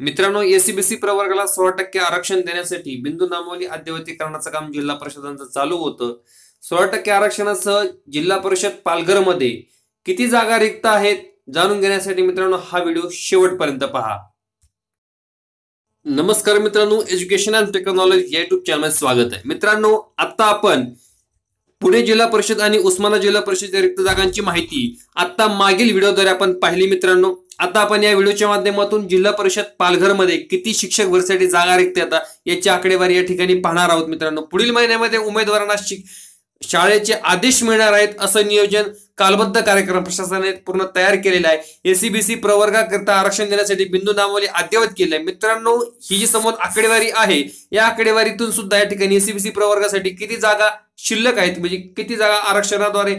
मित्रांनो एसीबीसी प्रवर्गाला सोळा टक्के आरक्षण देण्यासाठी बिंदू नामावली अद्यवतीकरणाचं काम जिल्हा परिषदांचं चालू होतं. सोळा टक्के आरक्षणासह जिल्हा परिषद पालघरमध्ये किती जागा रिक्त आहेत जाणून घेण्यासाठी मित्रांनो हा व्हिडिओ शेवटपर्यंत पहा. नमस्कार मित्रांनो एज्युकेशन अँड टेक्नॉलॉजी या युट्यूब चॅनल स्वागत आहे. मित्रांनो आता आपण पुणे जिल्हा परिषद आणि उस्मानाबाद जिल्हा परिषद रिक्त जागांची माहिती आता मागील व्हिडिओद्वारे आपण पाहिली मित्रांनो. आता आपण या व्हिडिओच्या माध्यमातून जिल्हा परिषद पालघरमध्ये किती शिक्षक भरतीसाठी जागा रिक्त आता याची आकडेवारी या ठिकाणी पाहणार आहोत मित्रांनो. पुढील महिन्यामध्ये उमेदवारांना शिक शाळेचे आदेश मिळणार आहेत असं नियोजन कालबद्ध कार्यक्रम प्रशासनाने पूर्ण तयार केलेला आहे. एसीबीसी प्रवर्गाकरता आरक्षण देण्यासाठी बिंदू नामावली अद्ययावत केले आहे. मित्रांनो ही जी समोर आकडेवारी आहे या आकडेवारीतून सुद्धा या ठिकाणी एसीबीसी प्रवर्गासाठी किती जागा शिल्लक आहेत म्हणजे किती जागा आरक्षणाद्वारे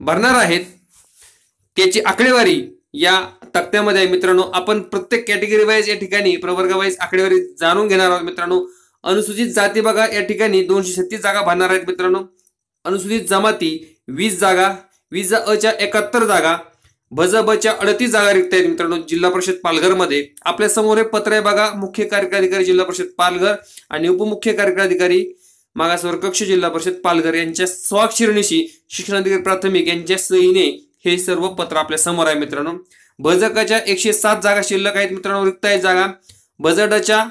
भरणार आहेत त्याची आकडेवारी या तक्त्यामध्ये आहे मित्रांनो. आपण प्रत्येक कॅटेगरी वाईज या ठिकाणी प्रवर्ग वाईज आकडेवारी जाणून घेणार आहोत मित्रांनो. अनुसूचित जाती बघा या ठिकाणी दोनशे छत्तीस जागा भरणार आहेत मित्रांनो. अनुसूचित जमाती वीस जागा वीस अच्या एकाहत्तर जागा भज बच्या अडतीस जागा रिक्त आहेत मित्रांनो जिल्हा परिषद पालघरमध्ये. आपल्यासमोर हे पत्र आहे बघा मुख्य कार्यकारी अधिकारी जिल्हा परिषद पालघर आणि उपमुख्य कार्यकारी अधिकारी मागासवर्ग कक्ष जिल्हा परिषद पालघर यांच्या स्वाक्षरणीशी शिक्षणाधिकारी प्राथमिक यांच्या सहीने हे सर्व पत्र आपल्यासमोर आहे मित्रांनो. भजकाच्या एकशे सात जागा शिल्लक आहेत मित्रांनो रिक्त आहेत जागा. बजटच्या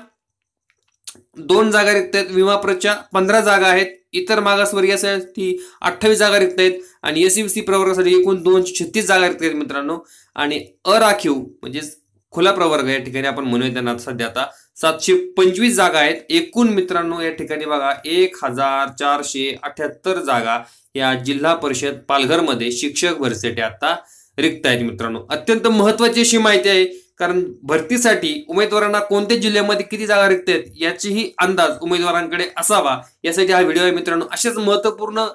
दोन जागा रिक्त आहेत विमाप्रच्या पंधरा जागा आहेत इतर मागासवर्गीयासाठी अठ्ठावीस जागा रिक्त आहेत आणि एसीबीसी प्रवर्गासाठी एकूण दोनशे छत्तीस जागा रिक्त आहेत मित्रांनो. आणि अराखीव म्हणजेच खुला प्रवर्ग या ठिकाणी आपण म्हणूया त्यांना सध्या आता सातशे पंचवीस जागा आहेत. एकूण मित्रांनो या ठिकाणी बघा एक हजार चारशे अठ्याहत्तर जागा या जिल्हा परिषद पालघरमध्ये शिक्षक भरतीसाठी आता रिक्त आहेत मित्रांनो. अत्यंत महत्वाची अशी माहिती आहे कारण भरतीसाठी उमेदवारांना कोणत्या जिल्ह्यामध्ये किती जागा रिक्त आहेत याचीही अंदाज उमेदवारांकडे असावा. यासाठी हा व्हिडिओ आहे मित्रांनो. अशाच महत्त्वपूर्ण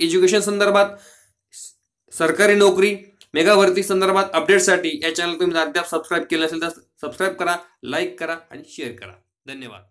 एज्युकेशन संदर्भात सरकारी नोकरी मेगा भरती संदर्भात अपडेटसाठी या चॅनल तुम्ही अद्याप सबस्क्राईब केलं असेल तर सबस्क्राईब करा लाईक करा आणि शेअर करा. धन्यवाद.